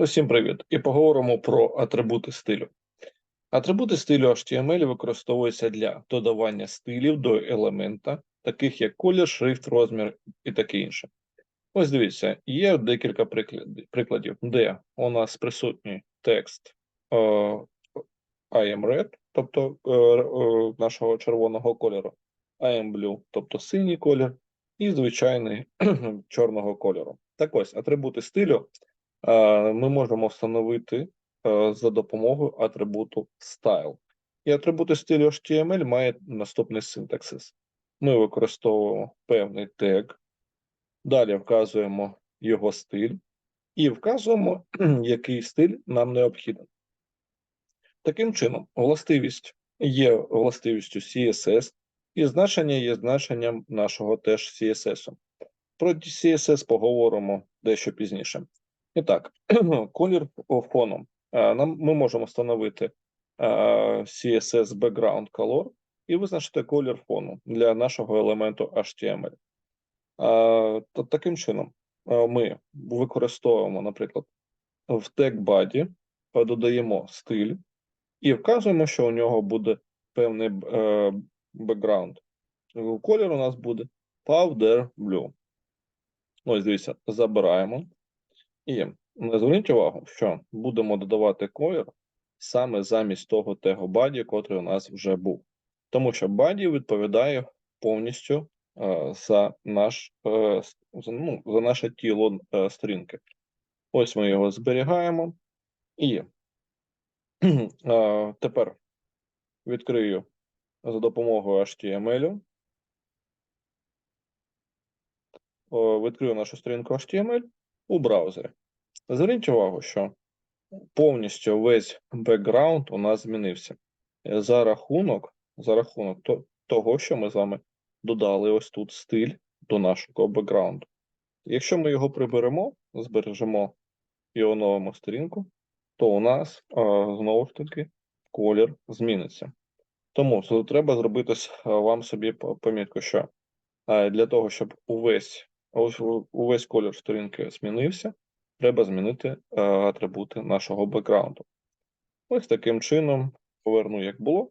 Усім привіт! І поговоримо про атрибути стилю. Атрибути стилю HTML використовуються для додавання стилів до елемента, таких як колір, шрифт, розмір і таке інше. Ось дивіться, є декілька прикладів, де у нас присутній текст е, I am red, тобто е, е, нашого червоного кольору, I am blue, тобто синій колір, і звичайний чорного кольору. Так ось, атрибути стилю ми можемо встановити е, за допомогою атрибуту style. І атрибути стилю HTML мають наступний синтаксис. Ми використовуємо певний тег, далі вказуємо його стиль і вказуємо, який стиль нам необхіден. Таким чином, властивість є властивістю CSS, і значення є значенням нашого теж CSS. Про CSS поговоримо дещо пізніше. І так, колір фону. Нам ми можемо встановити CSS background color і визначити колір фону для нашого елементу HTML. Таким чином, ми використовуємо, наприклад, в тег body додаємо стиль і вказуємо, що у нього буде певний бекграунд. Колір у нас буде powder blue. Ось дивіться, забираємо. І зверніть увагу, що будемо додавати колір саме замість того тегу body, котрий у нас вже був. Тому що body відповідає повністю е, за наш е, за, ну, за наше тіло е, сторінки. Ось ми його зберігаємо. І е, тепер відкрию за допомогою HTML. О, Відкрию нашу сторінку HTML у браузері. Зверніть увагу, що повністю весь бекграунд у нас змінився Е, за рахунок, за рахунок того, що ми з вами додали ось тут стиль до нашого бекграунду. Якщо ми його приберемо, збережемо і оновимо сторінку, то у нас е, знову ж таки колір зміниться. Тому треба зробити е, вам собі помітку, що для того, щоб увесь, ось у- увесь колір сторінки змінився, треба змінити е, атрибути нашого бекграунду. Ось таким чином поверну, як було.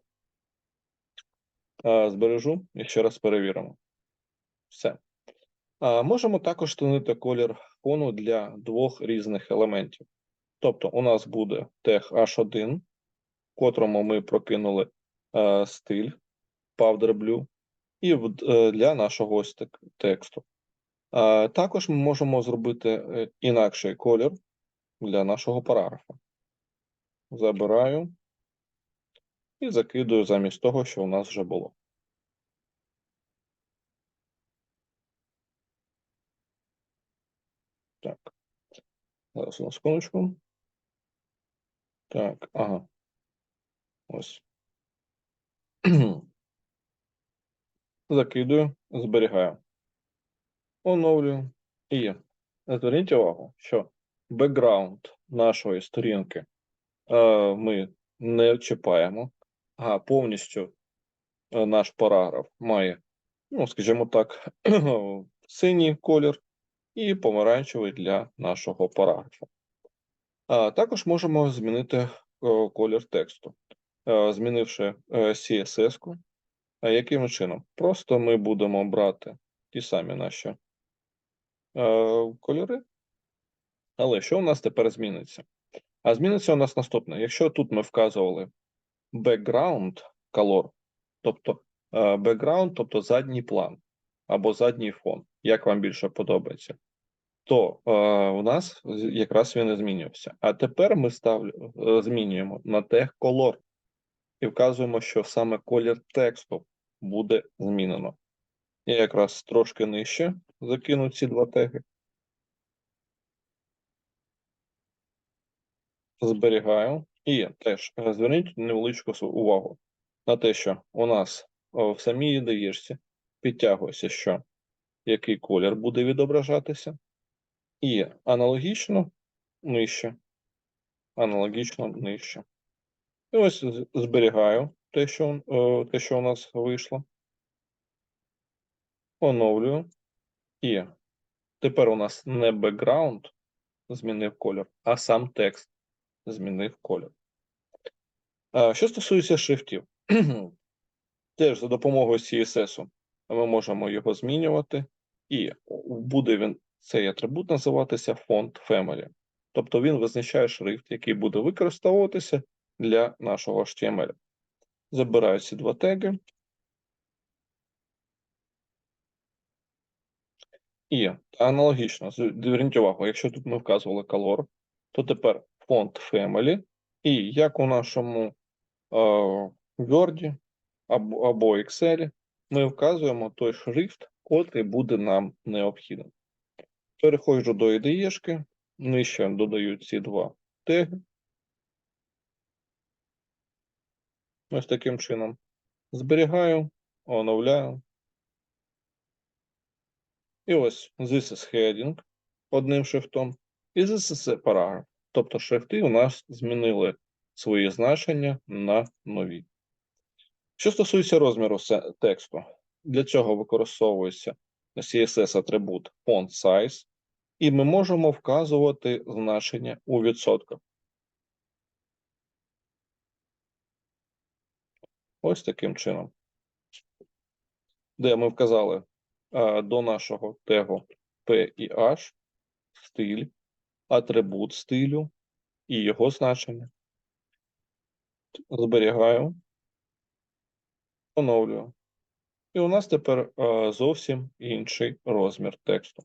Е, Збережу і ще раз перевіримо. Все. Можемо також встановити колір фону для двох різних елементів. Тобто, у нас буде тег H1, в котрому ми прокинули е, стиль Powder Blue, і е, для нашого ось тексту. А, також ми можемо зробити е, інакший колір для нашого параграфа. Забираю і закидую замість того, що у нас вже було. Так. Зараз на секундочку. Так, ага. Ось. Закидую, зберігаю. Оновлюю. І зверніть увагу, що бекграунд нашої сторінки е, ми не чіпаємо, а повністю е, наш параграф має, ну, скажімо так, синій колір і помаранчевий для нашого параграфа. А також можемо змінити е, колір тексту, е, змінивши CSS-ку. Яким чином? Просто ми будемо брати ті самі наші кольори. Але що у нас тепер зміниться? А зміниться у нас наступне. Якщо тут ми вказували background color, тобто е, background, тобто задній план або задній фон, як вам більше подобається, то е, у нас якраз він і змінювався. А тепер ми ставлю, е, змінюємо на тег color і вказуємо, що саме колір тексту буде змінено. Я якраз трошки нижче закину ці два теги. Зберігаю. І теж зверніть невеличку увагу на те, що у нас в самій ідеєшці підтягується, що який колір буде відображатися, і аналогічно нижче. Аналогічно нижче. І ось зберігаю те, що, те, що у нас вийшло. Оновлюю. І тепер у нас не бекграунд, змінив колір, а сам текст змінив колір. Що стосується шрифтів, теж за допомогою CSS ми можемо його змінювати, і буде він цей атрибут називатися font family. Тобто він визначає шрифт, який буде використовуватися для нашого HTML. Забираю ці два теги. І аналогічно, зверніть увагу, якщо тут ми вказували color, то тепер font family, і як у нашому е, Word або, або Excel, ми вказуємо той шрифт, котрий буде нам необхідним. Переходжу до IDE, нижче додаю ці два теги. Ось таким чином. Зберігаю, оновляю. І ось this is heading одним шрифтом, і this is paragraph. Тобто шрифти у нас змінили свої значення на нові. Що стосується розміру тексту, для цього використовується CSS-атрибут font size, і ми можемо вказувати значення у відсотках. Ось таким чином. Де ми вказали до нашого тегу P і H стиль, атрибут стилю і його значення. Зберігаю, оновлюю. І у нас тепер зовсім інший розмір тексту.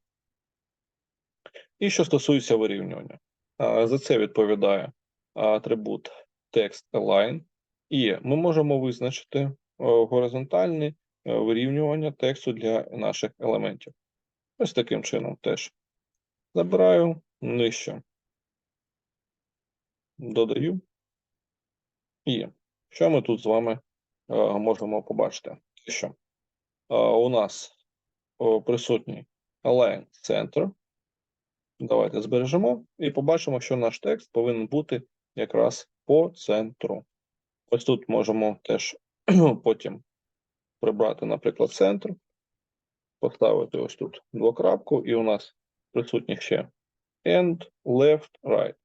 І що стосується вирівнювання, за це відповідає атрибут TextAlign. І ми можемо визначити е, горизонтальне е, вирівнювання тексту для наших елементів. Ось таким чином теж забираю нижче, додаю. І що ми тут з вами е, можемо побачити? Що у нас присутній Align Center. Давайте збережемо і побачимо, що наш текст повинен бути якраз по центру. Ось тут можемо теж потім прибрати, наприклад, центр, поставити ось тут двокрапку, і у нас присутніх ще end, left, right.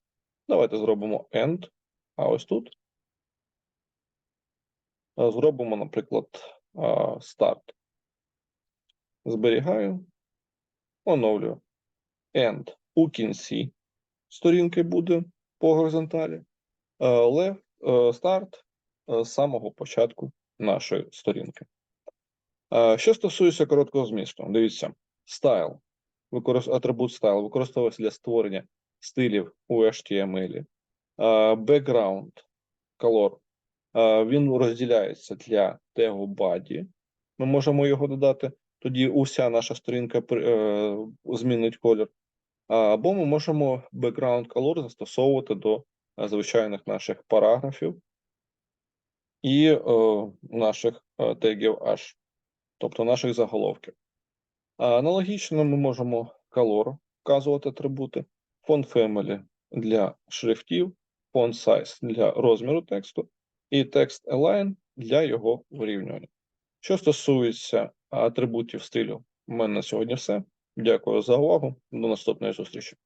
Давайте зробимо end, а ось тут зробимо, наприклад, start. Зберігаю, оновлюю. End у кінці сторінки буде по горизонталі, left, Е, з самого початку нашої сторінки. Е, що стосується короткого змісту, дивіться, стайл, атрибут стайл використовується для створення стилів у HTML. Е, background color, він розділяється для тегу body. Ми можемо його додати, тоді уся наша сторінка змінить колір. Або ми можемо background color застосовувати до звичайних наших параграфів і е, наших е, тегів H, тобто наших заголовків. Аналогічно ми можемо color вказувати атрибути, font family для шрифтів, font size для розміру тексту і text align для його вирівнювання. Що стосується атрибутів стилю, у мене на сьогодні все. Дякую за увагу. До наступної зустрічі.